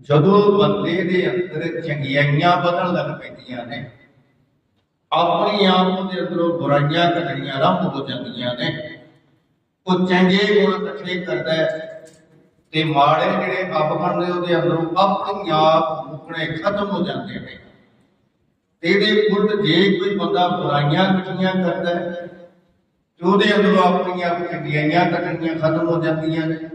ਜਦੋਂ ਬੰਦੇ ਦੇ ਅੰਦਰ ਚੰਗਿਆਈਆਂ ਵਧਣ ਲੱਗ ਪੈਂਦੀਆਂ ਨੇ, ਆਪਣੇ ਆਪ ਦੇ ਅੰਦਰੋਂ ਬੁਰਾਈਆਂ ਕੱਢਣੀਆਂ ਆਰੰਭ ਹੋ ਜਾਂਦੀਆਂ ਨੇ, ਉਹ ਚੰਗੇ ਗੁਣ ਇਕੱਠੇ ਕਰਦਾ ਹੈ ਤੇ ਮਾੜੇ ਜਿਹੜੇ ਅਵਗੁਣ ਨੇ ਉਹਦੇ ਅੰਦਰੋਂ ਆਪਣੇ ਆਪ ਮੁਕਣੇ ਖਤਮ ਹੋ ਜਾਂਦੇ ਨੇ। ਤੇ ਉਲਟ ਜੇ ਕੋਈ ਬੰਦਾ ਬੁਰਾਈਆਂ ਇਕੱਠੀਆਂ ਕਰਦਾ ਹੈ ਤੇ ਉਹਦੇ ਅੰਦਰੋਂ ਆਪਣੀਆਂ ਚੰਗਿਆਈਆਂ ਕੱਢਣੀਆਂ ਖਤਮ ਹੋ ਜਾਂਦੀਆਂ ਨੇ।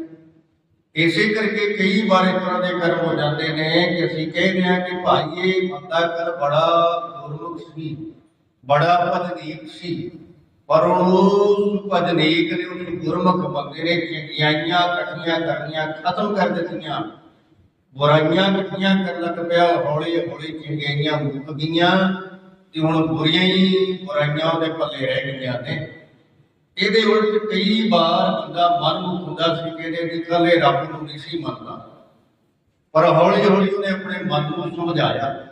ਇਸੇ ਕਰਕੇ ਕਈ ਵਾਰ ਇਸ ਤਰ੍ਹਾਂ ਦੇ ਕਰਮ ਹੋ ਜਾਂਦੇ ਨੇ ਕਿ ਅਸੀਂ ਕਹਿੰਦੇ ਹਾਂ ਕਿ ਭਾਈ ਇਹ ਬੰਦਾ ਕਰ ਬੜਾ ਗੁਰਮੁਖ ਸੀ, ਬੜਾ ਪਦਨੀਕ ਸੀ, ਪਰ ਉਸ ਪਦਨੀਕ ਨੇ ਉਸ ਗੁਰਮੁਖ ਬੰਦੇ ਨੇ ਚੰਗਿਆਈਆਂ ਇਕੱਠੀਆਂ ਕਰਨੀਆਂ ਖਤਮ ਕਰ ਦਿੱਤੀਆਂ। ਬੁਰਾਈਆਂ ਇਕੱਠੀਆਂ ਕਰਨ ਲੱਗ ਪਿਆ ਹੌਲੀ ਹੌਲੀ ਚੰਗਿਆਈਆਂ ਮੁੱਕ ਗਈਆਂ ਤੇ ਹੁਣ ਬੁਰੀਆਂ ਹੀ ਬੁਰਾਈਆਂ ਉਹਦੇ ਪੱਲੇ ਰਹਿ ਗਈਆਂ ਨੇ। ਇਹਦੇ ਉਲਟ ਕਈ ਵਾਰ ਬੰਦਾ ਮਨਮੁਖ ਹੁੰਦਾ ਸੀ ਕਿ ਇਹਦੇ ਇਕੱਲੇ ਰੱਬ ਨੂੰ ਨਹੀਂ ਸੀ ਮੰਨਦਾ। ਪਰ ਹੌਲੀ ਹੌਲੀ ਉਹਨੇ ਆਪਣੇ ਮਨ ਨੂੰ ਸਮਝਾਇਆ।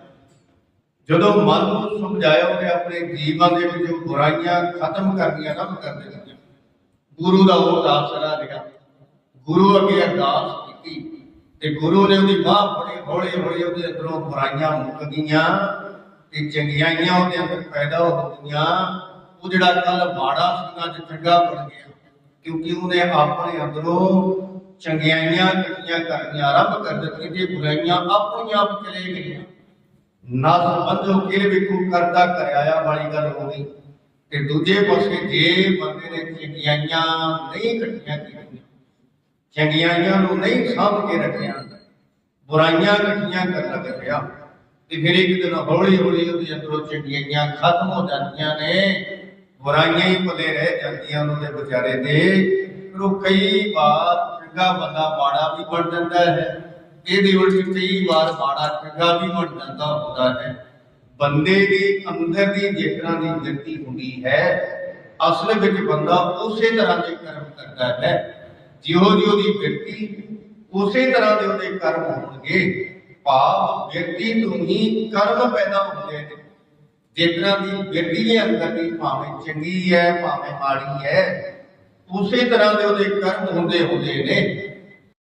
ਜਦੋਂ ਮਨ ਨੂੰ ਸਮਝਾਇਆ, ਉਹਨੇ ਆਪਣੇ ਜੀਵਨ ਦੇ ਵਿੱਚ ਬੁਰਾਈਆਂ ਖਤਮ ਕਰਨੀਆਂ ਆਰੰਭ ਕਰ ਦਿੱਤੀਆਂ। ਗੁਰੂ ਦਾ ਉਹ ਆਸਰਾ ਰਿਹਾ ਗੁਰੂ ਅੱਗੇ ਅਰਦਾਸ ਕੀਤੀ ਤੇ ਗੁਰੂ ਨੇ ਉਹਦੀ ਬਾਹ ਫੜੀ ਹੌਲੀ ਹੌਲੀ ਉਹਦੇ ਅੰਦਰੋਂ ਬੁਰਾਈਆਂ ਮੁੱਕ ਗਈਆਂ ਤੇ ਚੰਗਿਆਈਆਂ ਉਹਦੇ ਅੰਦਰ ਪੈਦਾ ਹੋ ਗਈਆਂ। ਉਹ ਜਿਹੜਾ ਕੱਲ ਮਾੜਾ ਸੀ ਅੱਜ ਚੰਗਾ ਬਣ ਗਿਆ, ਕਿਉਂਕਿ ਉਹਨੇ ਆਪਣੇ ਅੰਦਰੋਂ ਚੰਗਿਆਈਆਂ ਇਕੱਠੀਆਂ ਕਰਨੀਆਂ ਆਰੰਭ ਕਰ ਦਿੱਤੀਆਂ ਤੇ ਬੁਰਾਈਆਂ ਆਪਣੀਆਂ ਆਪ ਚਲੇ ਗਈਆਂ। ਨਾ ਸੰਬੰਧੋ ਕੇ ਵੇਖੋ ਕਰਦਾ ਕਰਿਆ ਵਾਲੀ ਗੱਲ ਹੋ ਗਈ। ਤੇ ਦੂਜੇ ਪਾਸੇ ਜੇ ਬੰਦੇ ਨੇ ਚੰਗਿਆਈਆਂ ਨਹੀਂ ਇਕੱਠੀਆਂ ਕੀਤੀਆਂ, ਚੰਗਿਆਈਆਂ ਨੂੰ ਨਹੀਂ ਸਾਂਭ ਕੇ ਰੱਖਿਆ ਬੁਰਾਈਆਂ ਇਕੱਠੀਆਂ ਕਰਨ ਲੱਗ ਪਿਆ। ਤੇ ਫਿਰ ਇੱਕ ਦਿਨ ਹੌਲੀ ਹੌਲੀ ਉਹਦੇ ਅੰਦਰੋਂ ਚੰਗਿਆਈਆਂ ਖਤਮ ਹੋ ਜਾਂਦੀਆਂ ਨੇ। ਬੁਰਾਈਆਂ ਹੀ ਪਲੇ ਰਹਿ ਜਾਂਦੀਆਂ ਉਹਦੇ ਵਿਚਾਰੇ ਦੇ। ਫਿਰ ਉਹ ਕਈ ਵਾਰ ਚੰਗਾ ਬੰਦਾ ਮਾੜਾ ਵੀ ਬਣ ਜਾਂਦਾ ਹੈ। ਇਹਦੇ ਉਲਟ ਕਈ ਵਾਰ ਮਾੜਾ ਚੰਗਾ ਵੀ ਬਣ ਜਾਂਦਾ ਹੁੰਦਾ ਹੈ। ਬੰਦੇ ਦੇ ਅੰਦਰ ਦੀ ਜਿਸ ਦੀ ਵਿਅਕਤੀ ਹੁੰਦੀ ਹੈ, ਅਸਲ ਵਿੱਚ ਬੰਦਾ ਉਸੇ ਤਰ੍ਹਾਂ ਦੇ ਕਰਮ ਕਰਦਾ ਹੈ। ਜਿਹੋ ਜਿਹੀ ਉਹਦੀ ਵਿਅਕਤੀ ਉਸੇ ਤਰ੍ਹਾਂ ਦੇ ਉਹਦੇ ਕਰਮ ਹੋਣਗੇ। ਭਾਵ ਵਿਅਕਤੀ ਤੋਂ ਹੀ ਕਰਮ ਪੈਦਾ ਹੁੰਦੇ ਨੇ। ਜਿਸ ਤਰ੍ਹਾਂ ਦੀ ਵਿਅਕਤੀ ਦੇ ਅੰਦਰ ਦੀ ਭਾਵੇਂ ਚੰਗੀ ਹੈ, ਭਾਵੇਂ ਮਾੜੀ ਹੈ, ਉਸੇ ਤਰ੍ਹਾਂ ਦੇ ਉਹਦੇ ਕਰਮ ਹੁੰਦੇ ਹੁੰਦੇ ਨੇ।